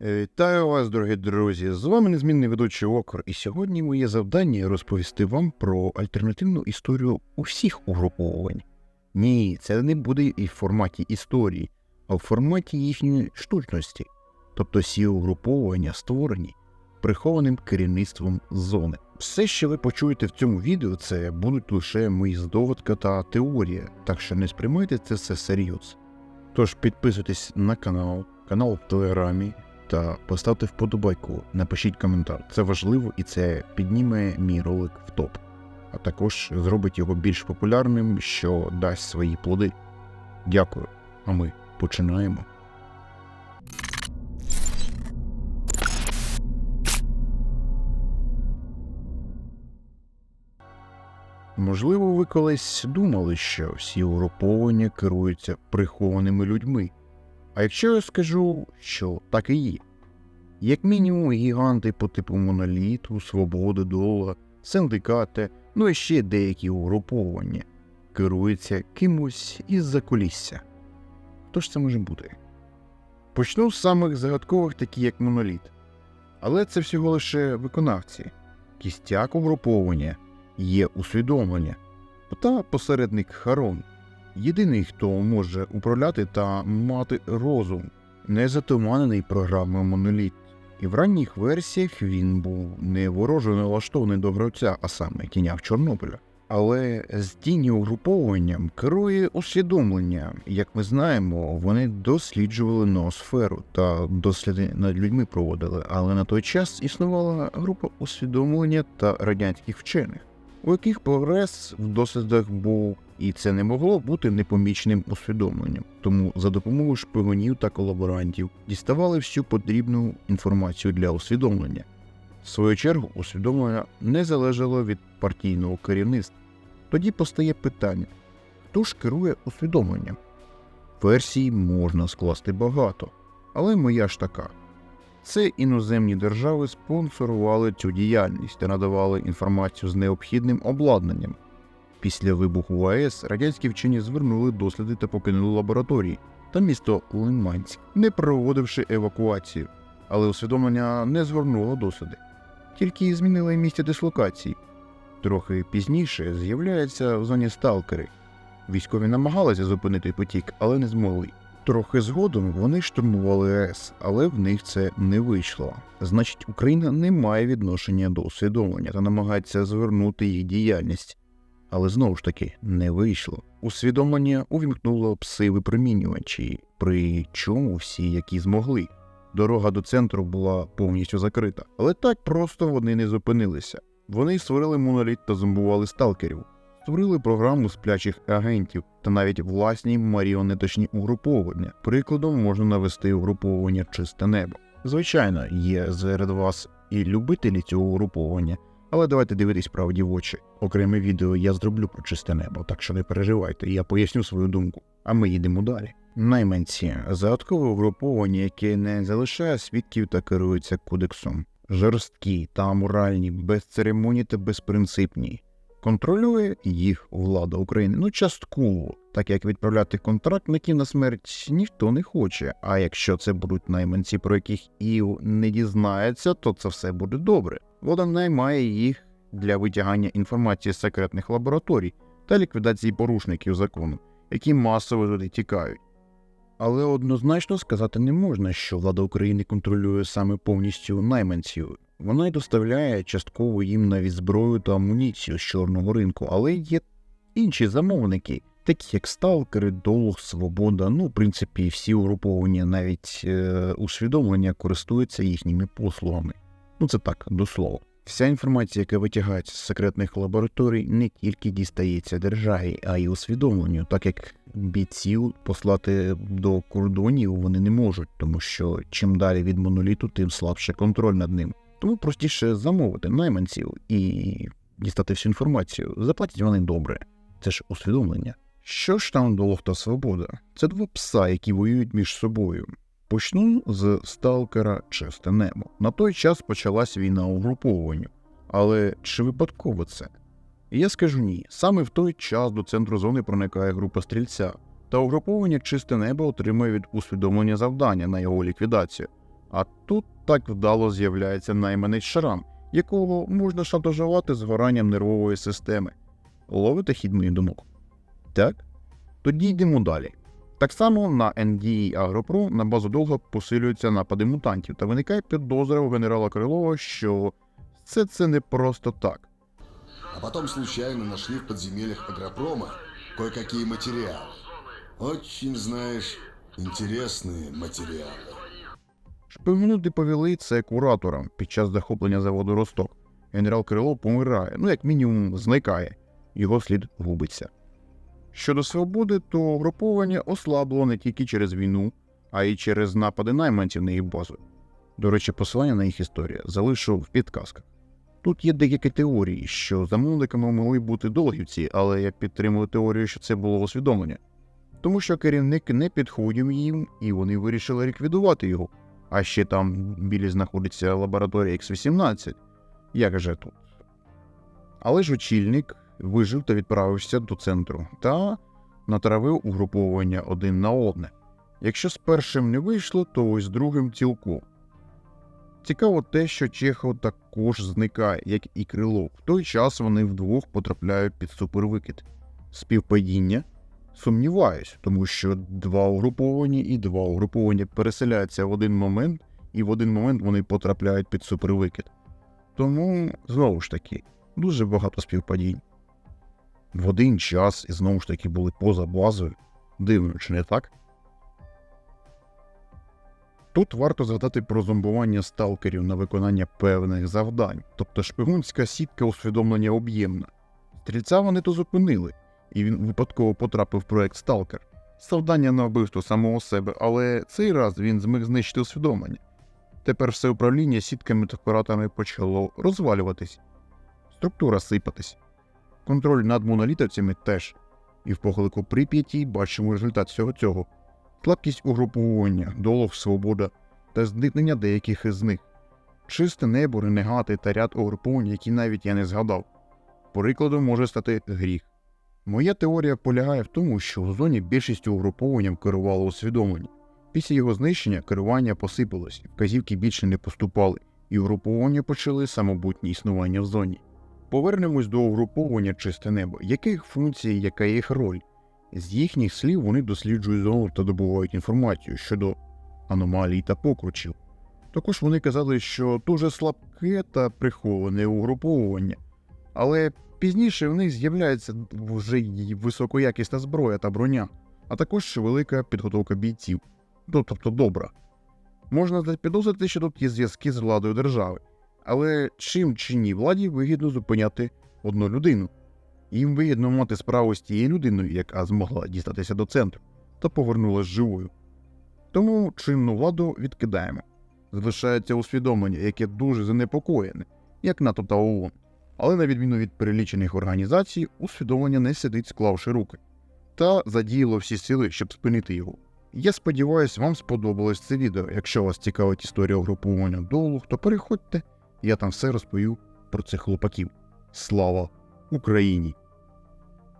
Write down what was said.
Вітаю вас, дорогі друзі! З вами незмінний ведучий Окр, і сьогодні моє завдання розповісти вам про альтернативну історію усіх угруповувань. Ні, це не буде і в форматі історії, а в форматі їхньої штучності. Тобто всі угруповування створені прихованим керівництвом зони. Все, що ви почуєте в цьому відео, це будуть лише мої здогадка та теорія, так що не сприймайте це все серйоз. Тож підписуйтесь на канал, канал в Телеграмі та поставте вподобайку, напишіть коментар. Це важливо і це підніме мій ролик в топ, а також зробить його більш популярним, що дасть свої плоди. Дякую. А ми починаємо. Можливо, ви колись думали, що всі угруповання керуються прихованими людьми. А якщо я скажу, що так і є. Як мінімум, гіганти по типу моноліту, свободи, дола, синдикати, ну і ще деякі угруповання керуються кимось із-за кулісся. Хто ж це може бути? Почну з самих загадкових, такі як моноліт. Але це всього лише виконавці. Кістяк угруповання є усвідомлення та посередник Харон. Єдиний, хто може управляти та мати розум, не затуманений програмою моноліт. І в ранніх версіях він був не вороже налаштований до гравця, а саме тіняв Чорнобиля. Але з тіні угруповуванням керує усвідомлення. Як ми знаємо, вони досліджували ноосферу та досліди над людьми проводили, але на той час існувала група усвідомлення та радянських вчених, у яких прогрес в дослідах був і це не могло бути непомічним усвідомленням. Тому за допомогою шпигунів та колаборантів діставали всю потрібну інформацію для усвідомлення. В свою чергу, усвідомлення не залежало від партійного керівництва. Тоді постає питання: хто ж керує усвідомленням? Версій можна скласти багато, але моя ж така. Це іноземні держави спонсорували цю діяльність та надавали інформацію з необхідним обладнанням. Після вибуху АЕС радянські вчені звернули досліди та покинули лабораторії та місто Лиманськ, не проводивши евакуацію, але усвідомлення не згорнуло досліди, тільки змінили місце дислокації. Трохи пізніше з'являються в зоні сталкери. Військові намагалися зупинити потік, але не змогли. Трохи згодом вони штурмували АЕС, але в них це не вийшло. Значить, Україна не має відношення до усвідомлення та намагається звернути їх діяльність але знову ж таки не вийшло. Усвідомлення увімкнуло пси випромінювачі, при чому всі, які змогли. Дорога до центру була повністю закрита, але так просто вони не зупинилися. Вони створили моноліт та зомбували сталкерів, створили програму сплячих агентів та навіть власні маріонеточні угруповання. Прикладом можна навести угруповання чисте небо. Звичайно, є серед вас і любителі цього угруповання, але давайте дивитись правді в очі. Окреме відео я зроблю про чисте небо, так що не переживайте, я поясню свою думку. А ми їдемо далі. Найманці загадкове угруповання, яке не залишає свідків та керується кодексом. Жорсткі та аморальні, без церемоній та безпринципні. Контролює їх влада України. Ну, частково, так як відправляти контрактників на смерть ніхто не хоче. А якщо це будуть найманці, про яких ІУ не дізнається, то це все буде добре. Влада наймає їх для витягання інформації з секретних лабораторій та ліквідації порушників закону, які масово туди тікають. Але однозначно сказати не можна, що влада України контролює саме повністю найманців. Вона й доставляє частково їм навіть зброю та амуніцію з чорного ринку, але є інші замовники, такі як сталкери, долг, свобода. Ну, в принципі, всі угруповання, навіть е, усвідомлення користуються їхніми послугами. Ну це так, до слова. Вся інформація, яка витягається з секретних лабораторій, не тільки дістається державі, а й усвідомленню, так як бійців послати до кордонів вони не можуть, тому що чим далі від моноліту, тим слабше контроль над ним. Тому простіше замовити найманців і дістати всю інформацію. Заплатять вони добре. Це ж усвідомлення. Що ж там долг та свобода? Це два пса, які воюють між собою. Почну з сталкера Чисте небо. На той час почалась війна угруповуванню. Але чи випадково це? Я скажу ні. Саме в той час до центру зони проникає група стрільця, та угруповання чисте небо отримує від усвідомлення завдання на його ліквідацію. А тут так вдало з'являється найманець шрам, якого можна шантажувати згоранням нервової системи. Ловите хід моїх думок? Так? Тоді йдемо далі. Так само на NDE Агропро на базу довго посилюються напади мутантів та виникає підозра у генерала Крилова, що все це не просто так. А потом случайно нашли в подземельях агропрома кое-какие материалы. Очень, знаешь, интересные материалы. Шпигнути повіли це кураторам під час захоплення заводу Росток. Генерал Крилов помирає, ну як мінімум зникає, його слід губиться. Щодо свободи, то груповання ослабло не тільки через війну, а й через напади найманців на їх базу. До речі, посилання на їх історію залишу в підказках. Тут є декілька теорій, що замовниками могли бути долгівці, але я підтримую теорію, що це було усвідомлення. Тому що керівник не підходив їм, і вони вирішили ліквідувати його. А ще там білі знаходиться лабораторія X18. Як же тут? Але ж очільник вижив та відправився до центру та натравив угруповання один на одне. Якщо з першим не вийшло, то ось з другим цілком. Цікаво те, що Чехов також зникає, як і Крилов. В той час вони вдвох потрапляють під супервикид. Співпадіння? Сумніваюсь, тому що два угруповані і два угруповання переселяються в один момент, і в один момент вони потрапляють під супервикид. Тому, знову ж таки, дуже багато співпадінь. В один час і знову ж таки були поза базою. Дивно, чи не так? Тут варто згадати про зомбування сталкерів на виконання певних завдань, тобто шпигунська сітка усвідомлення об'ємна. Стрільця вони то зупинили, і він випадково потрапив в проект Сталкер. Завдання на вбивство самого себе, але цей раз він зміг знищити усвідомлення. Тепер все управління сітками та операторами почало розвалюватись, структура сипатись, контроль над монолітовцями теж. І в поглику Прип'яті бачимо результат всього цього: слабкість угруповування, долог, свобода та зникнення деяких із них, чисте небо, ренегати та ряд угруповань, які навіть я не згадав. Прикладом може стати гріх. Моя теорія полягає в тому, що в зоні більшістю угрупованням керувало усвідомлення. Після його знищення керування посипалось, вказівки більше не поступали, і угруповання почали самобутнє існування в зоні. Повернемось до угруповання чисте небо. Яких функцій, яка їх роль? З їхніх слів вони досліджують зону та добувають інформацію щодо аномалій та покручів. Також вони казали, що дуже слабке та приховане угруповування, але пізніше в них з'являється вже й високоякісна зброя та броня, а також велика підготовка бійців, Ну, тобто добра. Можна запідозрити, що тут є зв'язки з владою держави, але чим чи ні владі вигідно зупиняти одну людину. Їм вигідно мати справу з тією людиною, яка змогла дістатися до центру та повернулась живою. Тому чинну владу відкидаємо. Залишається усвідомлення, яке дуже занепокоєне, як НАТО та ООН. Але на відміну від перелічених організацій, усвідомлення не сидить, склавши руки, та задіяло всі сили, щоб спинити його. Я сподіваюся, вам сподобалось це відео. Якщо вас цікавить історія угруповання долу, то переходьте, я там все розповів про цих хлопаків. Слава Україні!